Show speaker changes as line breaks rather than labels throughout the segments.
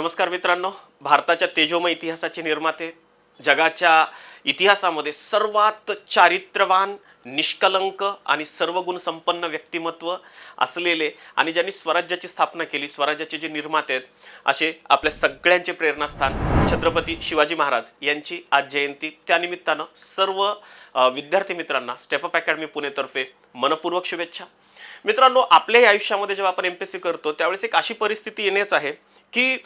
नमस्कार मित्रांनो. भारताच्या तेजोमय इतिहासाचे निर्माते जगाच्या इतिहासामध्ये सर्वात चारित्र्यवान निष्कलंक आणि सर्वगुणसंपन्न व्यक्तिमत्व असलेले आणि ज्यांनी स्वराज्याची स्थापना केली स्वराज्याचे जे निर्माते आहेत असे आपल्या सगळ्यांचे प्रेरणास्थान छत्रपती शिवाजी महाराज यांची आज जयंती. त्यानिमित्तानं सर्व विद्यार्थी मित्रांना स्टेपअप अकॅडमी पुणेतर्फे मनपूर्वक शुभेच्छा. मित्रांनो आपल्याही आयुष्यामध्ये जेव्हा आपण एम पी एस सी करतो त्यावेळेस एक अशी परिस्थिती येणेच आहे की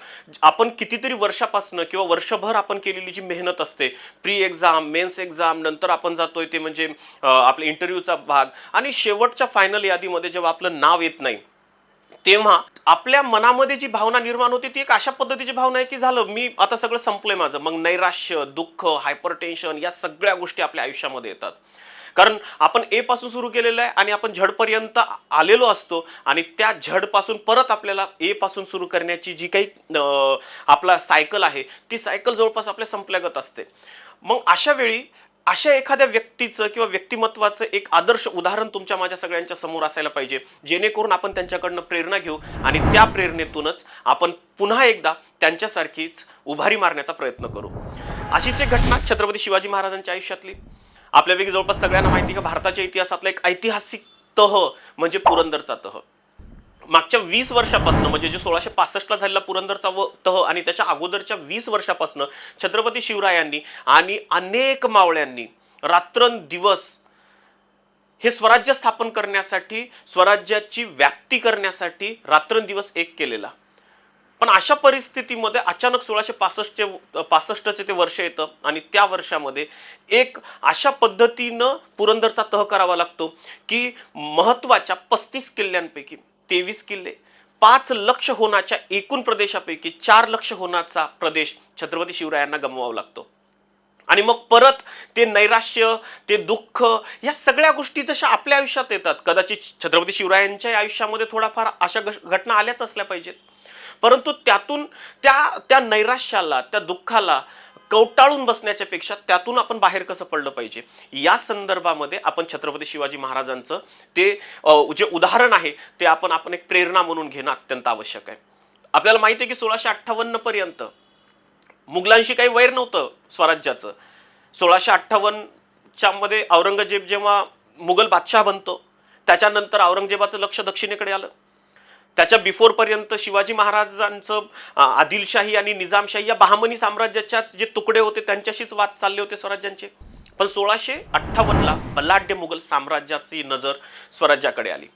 आपण कितीतरी वर्षापासनं किंवा वर्षभर आपण केलेली जी मेहनत असते प्री एक्झाम मेन्स एक्झाम नंतर आपण जातोय ते म्हणजे आपल्या इंटरव्ह्यूचा भाग आणि शेवटच्या फायनल यादीमध्ये जेव्हा आपलं नाव येत नाही तेव्हा आपल्या मनामध्ये जी भावना निर्माण होते ती एक अशा पद्धतीची भावना आहे की झालं मी आता सगळं संपलंय माझं. मग नैराश्य दुःख हायपर टेन्शन या सगळ्या गोष्टी आपल्या आयुष्यामध्ये येतात. कारण आपण ए पासून सुरू केलेलं आहे आणि आपण झडपर्यंत आलेलो असतो आणि त्या झडपासून परत आपल्याला ए पासून सुरू करण्याची जी काही आपला सायकल आहे ती सायकल जवळपास आपल्या संपल्यागत असते. मग अशा वेळी अशा एखाद्या व्यक्तीचं किंवा व्यक्तिमत्वाचं एक आदर्श उदाहरण तुमच्या माझ्या सगळ्यांच्या समोर असायला पाहिजे जेणेकरून आपण त्यांच्याकडनं प्रेरणा घेऊ आणि त्या प्रेरणेतूनच आपण पुन्हा एकदा त्यांच्यासारखीच उभारी मारण्याचा प्रयत्न करू. अशीच एक घटना छत्रपती शिवाजी महाराजांच्या आयुष्यातली. आपल्यापैकी जवळपास सगळ्यांना माहिती आहे का भारताच्या इतिहासातला एक ऐतिहासिक तह म्हणजे पुरंदरचा तह. मागच्या वीस वर्षापासून म्हणजे जे सोळाशे पासष्टला झालेला पुरंदरचा व तह आणि त्याच्या अगोदरच्या वीस वर्षापासून छत्रपती शिवरायांनी आणि अनेक मावळ्यांनी रात्रंदिवस हे स्वराज्य स्थापन करण्यासाठी स्वराज्याची व्याप्ती करण्यासाठी रात्रंदिवस एक केलेला. पण अशा परिस्थितीमध्ये अचानक सोळाशे पासष्टचे पासष्टचे ते वर्ष येतं आणि त्या वर्षामध्ये एक अशा पद्धतीनं पुरंदरचा तह करावा लागतो की महत्त्वाच्या पस्तीस किल्ल्यांपैकी तेवीस किल्ले पाच लक्ष होण्याच्या एकूण प्रदेशापैकी चार लक्ष होण्याचा प्रदेश छत्रपती शिवरायांना गमवावा लागतो. आणि मग परत ते नैराश्य ते दुःख या सगळ्या गोष्टी जशा आपल्या आयुष्यात येतात कदाचित छत्रपती शिवरायांच्या आयुष्यामध्ये थोडाफार अशा घटना आल्याच असल्या पाहिजेत. परंतु त्यातून त्या त्या नैराश्याला त्या दुःखाला कवटाळून बसण्याच्या पेक्षा त्यातून आपण बाहेर कसं पडलं पाहिजे? या संदर्भामध्ये आपण छत्रपती शिवाजी महाराजांचं ते जे उदाहरण आहे ते आपण आपण एक प्रेरणा म्हणून घेणं अत्यंत आवश्यक आहे. आपल्याला माहिती आहे की सोळाशे अठ्ठावन्न पर्यंत मुघलांशी काही वैर नव्हतं स्वराज्याचं. सोळाशे अठ्ठावन्नच्या मध्ये औरंगजेब जेव्हा मुघल बादशाह बनतो त्याच्यानंतर औरंगजेबाचं लक्ष दक्षिणेकडे आलं. त्याच्या बिफोरपर्यंत शिवाजी महाराजांचं आदिलशाही आणि निजामशाही या बहामनी साम्राज्याच्या जे तुकडे होते त्यांच्याशीच वाद चालले होते स्वराज्यांचे. पण सोळाशे अठ्ठावन्नला बलाढ्य मुघल साम्राज्याची नजर स्वराज्याकडे आली.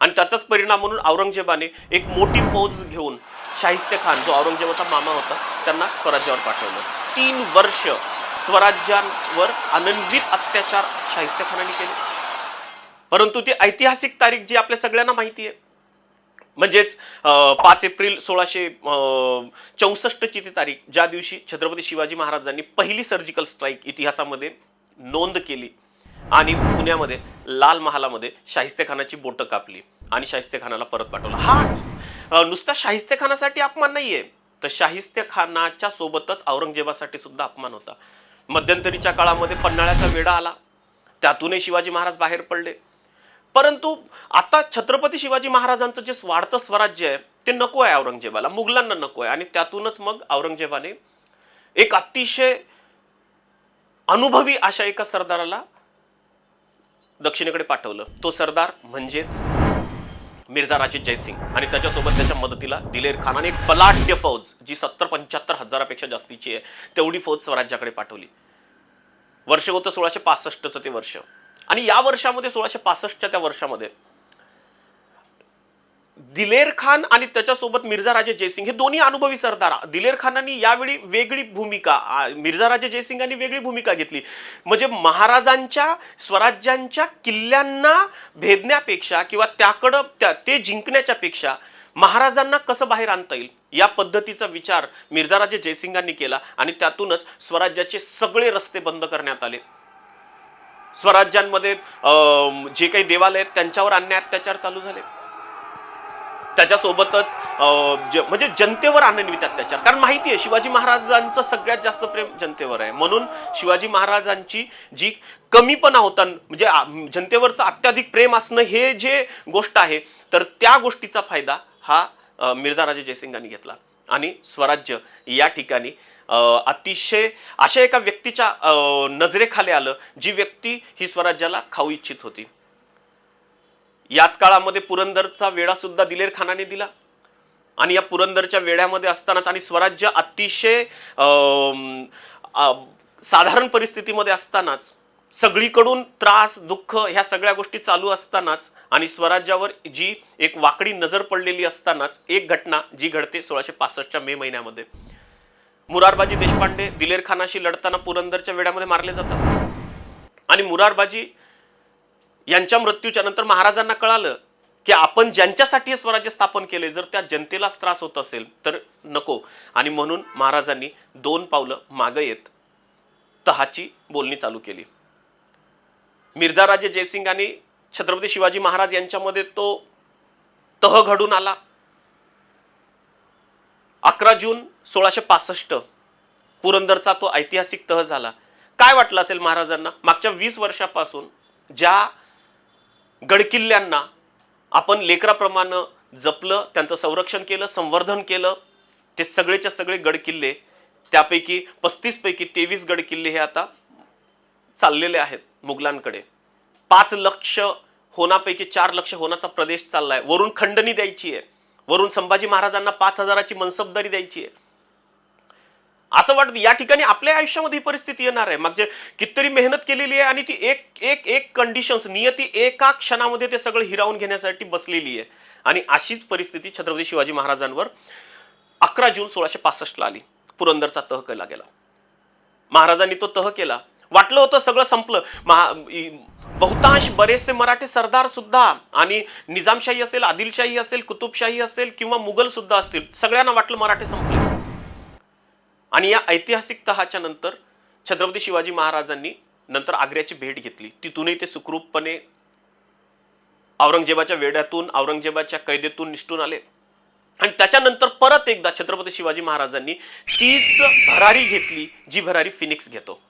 आणि त्याचाच परिणाम म्हणून औरंगजेबाने एक मोठी फौज घेऊन शाहिस्ते खान जो औरंगजेबाचा मामा होता त्यांना स्वराज्यावर पाठवलं. तीन वर्ष स्वराज्यांवर अनन्वित अत्याचार शाहिस्ते खानाने केले. परंतु ती ऐतिहासिक तारीख जी आपल्या सगळ्यांना माहिती आहे म्हणजेच पाच एप्रिल सोळाशे चौसष्टची ती तारीख ज्या दिवशी छत्रपती शिवाजी महाराजांनी पहिली सर्जिकल स्ट्राईक इतिहासामध्ये नोंद केली आणि पुण्यामध्ये लाल महालामध्ये शाहिस्तेखानाची बोटं कापली आणि शाहिस्तेखानाला परत पाठवलं. हा नुसता शाहिस्तेखानासाठी अपमान अपमान नाहीये. तर शाहिस्तेखानाच्या सोबतच औरंगजेबासाठी सुद्धा अपमान होता. मध्यंतरीच्या काळामध्ये पन्हाळ्याचा वेढा आला. त्यातूनही शिवाजी महाराज बाहेर पडले. परंतु आता छत्रपती शिवाजी महाराजांचं जे वाढतं स्वराज्य आहे ते नको आहे औरंगजेबाला. मुघलांना नको आहे. आणि त्यातूनच मग औरंगजेबाने एक अतिशय अनुभवी अशा एका सरदाराला दक्षिणेकडे पाठवलं. तो सरदार म्हणजेच मिर्झा राजे जयसिंग. आणि त्याच्यासोबत त्याच्या मदतीला दिलेर खान. आणि एक बलाढ्य फौज जी सत्तर पंच्याहत्तर हजारापेक्षा जास्तीची आहे तेवढी फौज स्वराज्याकडे पाठवली. वर्ष होतं सोळाशे पासष्टचं ते वर्ष. आणि या वर्षामध्ये सोळाशे पासष्टच्या त्या वर्षामध्ये दिलेर खान आणि त्याच्यासोबत मिर्झा राजे जयसिंग हे दोन्ही अनुभवी सरदार दिलेर खानांनी यावेळी वेगळी भूमिका मिर्झा राजे जयसिंगांनी वेगळी भूमिका घेतली. म्हणजे महाराजांच्या स्वराज्यांच्या किल्ल्यांना भेदण्यापेक्षा किंवा त्याकडं त्या ते जिंकण्याच्या पेक्षा महाराजांना कसं बाहेर आणता येईल? या पद्धतीचा विचार मिर्झा राजे जयसिंगांनी केला आणि त्यातूनच स्वराज्याचे सगळे रस्ते बंद करण्यात आले. स्वराज्यांमध्ये जे काही देवालय आहेत त्यांच्यावर अन्याय अत्याचार चालू झाले. त्याच्यासोबतच अं, म्हणजे जनतेवर आनंदवित अत्याचार. कारण माहिती आहे शिवाजी महाराजांचं सगळ्यात जास्त प्रेम जनतेवर आहे. म्हणून शिवाजी महाराजांची जी कमीपणा होता म्हणजे जनतेवरचं अत्याधिक प्रेम असणं हे जे गोष्ट आहे तर त्या गोष्टीचा फायदा हा मिर्झा राजे जयसिंगांनी घेतला. आणि स्वराज्य या ठिकाणी अतिशय अशा एका व्यक्तीच्या नजरेखाली आलं जी व्यक्ती ही स्वराज्याला खाऊ इच्छित होती. याच काळामध्ये पुरंदरचा वेढा सुद्धा दिलेर खानाने दिला. आणि या पुरंदरच्या वेढ्यामध्ये असतानाच आणि स्वराज्य अतिशय साधारण परिस्थितीमध्ये असतानाच सगळीकडून त्रास दुःख ह्या सगळ्या गोष्टी चालू असतानाच आणि स्वराज्यावर जी एक वाकडी नजर पडलेली असतानाच एक घटना जी घडते सोळाशे पासष्टच्या मे महिन्यामध्ये. मुरारबाजी देशपांडे दिलेर खानाशी लढताना पुरंदरच्या वेढ्यामध्ये मारले जातात. आणि मुरारबाजी यांच्या मृत्यूच्या नंतर महाराजांना कळालं की आपण ज्यांच्यासाठी हे स्वराज्य स्थापन केले जर त्या जनतेलाच त्रास होत असेल तर नको. आणि म्हणून महाराजांनी दोन पावलं मागं येत तहाची बोलणी चालू केली. मिर्झा राजे जयसिंग आणि छत्रपती शिवाजी महाराज यांच्यामध्ये तो तह घडून आला. अकरा जून सोळाशे पासष्ट. पुरंदरचा तो ऐतिहासिक तह झाला. काय वाटलं असेल महाराजांना? मागच्या वीस वर्षापासून ज्या गडकिल्ल्यांना आपण लेकराप्रमाणे जपलं त्यांचं संरक्षण केलं संवर्धन केलं ते सगळेच्या सगळे गडकिल्ले त्यापैकी पस्तीसपैकी तेवीस गडकिल्ले हे आता चाललेले आहेत मुघलांकडे. पाच लक्ष होनापैकी चार लक्ष होनाचा प्रदेश चाललाय. वरून खंडणी द्यायची आहे. वरून संभाजी महाराजांना पाच हजाराची मनसबदारी द्यायची आहे. असं वाटतं या ठिकाणी आपल्या आयुष्यामध्ये ही परिस्थिती येणार आहे. म्हणजे कितीतरी मेहनत केलेली आहे आणि ती एक एक एक कंडिशन्स नियती एका क्षणामध्ये ते सगळं हिरावून घेण्यासाठी बसलेली आहे. आणि अशीच परिस्थिती छत्रपती शिवाजी महाराजांवर अकरा जून सोळाशे पासष्टला आली. पुरंदरचा तह केला गेला. महाराजांनी तो तह केला. वाटलं होतं सगळं संपलं. महा बहुतांश बरेचसे मराठी सरदार सुद्धा आणि निजामशाही असेल आदिलशाही असेल कुतुबशाही असेल किंवा मुघल सुद्धा असतील सगळ्यांना वाटलं मराठी संपले. आणि या ऐतिहासिक तहाच्या नंतर छत्रपती शिवाजी महाराजांनी नंतर आग्र्याची भेट घेतली. तिथूनही ते सुखरूपपणे औरंगजेबाच्या वेड्यातून औरंगजेबाच्या कैदेतून निष्ठून आले. आणि त्याच्यानंतर परत एकदा छत्रपती शिवाजी महाराजांनी तीच भरारी घेतली जी भरारी फिनिक्स घेतो.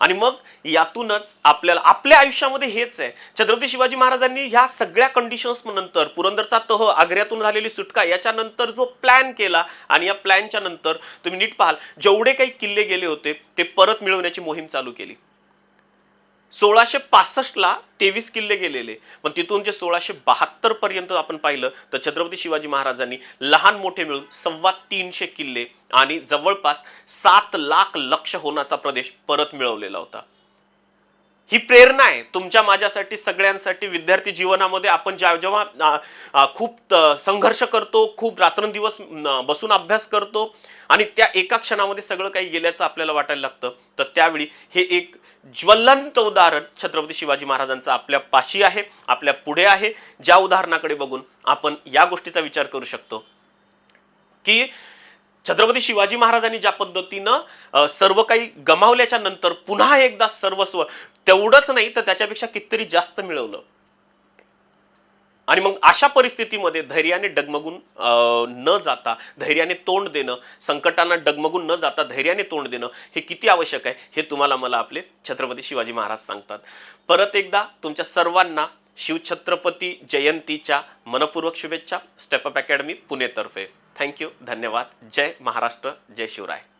आणि मग यातूनच आपल्याला आपल्या आयुष्यामध्ये हेच आहे. छत्रपती शिवाजी महाराजांनी ह्या सगळ्या कंडिशन्स नंतर पुरंदरचा तह आग्र्यातून झालेली सुटका याच्यानंतर जो प्लॅन केला आणि या प्लॅनच्या नंतर तुम्ही नीट पाहाल जेवढे काही किल्ले गेले होते ते परत मिळवण्याची मोहीम चालू केली. सोळाशे पासष्टला तेवीस किल्ले गेलेले. पण तिथून जे सोळाशे बहात्तर पर्यंत आपण पाहिलं तर छत्रपती शिवाजी महाराजांनी लहान मोठे मिळून सव्वा तीनशे किल्ले आणि जवळपास सात लाख लक्ष होण्याचा प्रदेश परत मिळवलेला होता. ही प्रेरणा आहे. तुमच्या माझ्यासाठी सगळ्यांसाठी विद्यार्थी जीवनामध्ये आपण ज्या जेव्हा खूप संघर्ष करतो खूप रात्रंदिवस बसून अभ्यास करतो आणि त्या एका क्षणामध्ये सगळं काही गेल्याचं आपल्याला वाटायला लागतं तर त्यावेळी हे एक ज्वलंत उदाहरण छत्रपती शिवाजी महाराजांचं आपल्या पाशी आहे आपल्या पुढे आहे. ज्या उदाहरणाकडे बघून आपण या गोष्टीचा विचार करू शकतो की छत्रपती शिवाजी महाराजांनी ज्या पद्धतीनं सर्व काही गमावल्याच्या नंतर पुन्हा एकदा सर्वस्व तेवढंच नाही तर त्याच्यापेक्षा कितीतरी जास्त मिळवलं. आणि मग अशा परिस्थितीमध्ये धैर्याने डगमगून न जाता धैर्याने तोंड देणं संकटांना डगमगून न जाता धैर्याने तोंड देणं हे किती आवश्यक आहे हे तुम्हाला मला आपले छत्रपती शिवाजी महाराज सांगतात. परत एकदा तुमच्या सर्वांना शिवछत्रपती जयंतीच्या मनपूर्वक शुभेच्छा. स्टेप अप अकॅडमी पुणेतर्फे थँक्यू धन्यवाद. जय महाराष्ट्र जय शिवराय.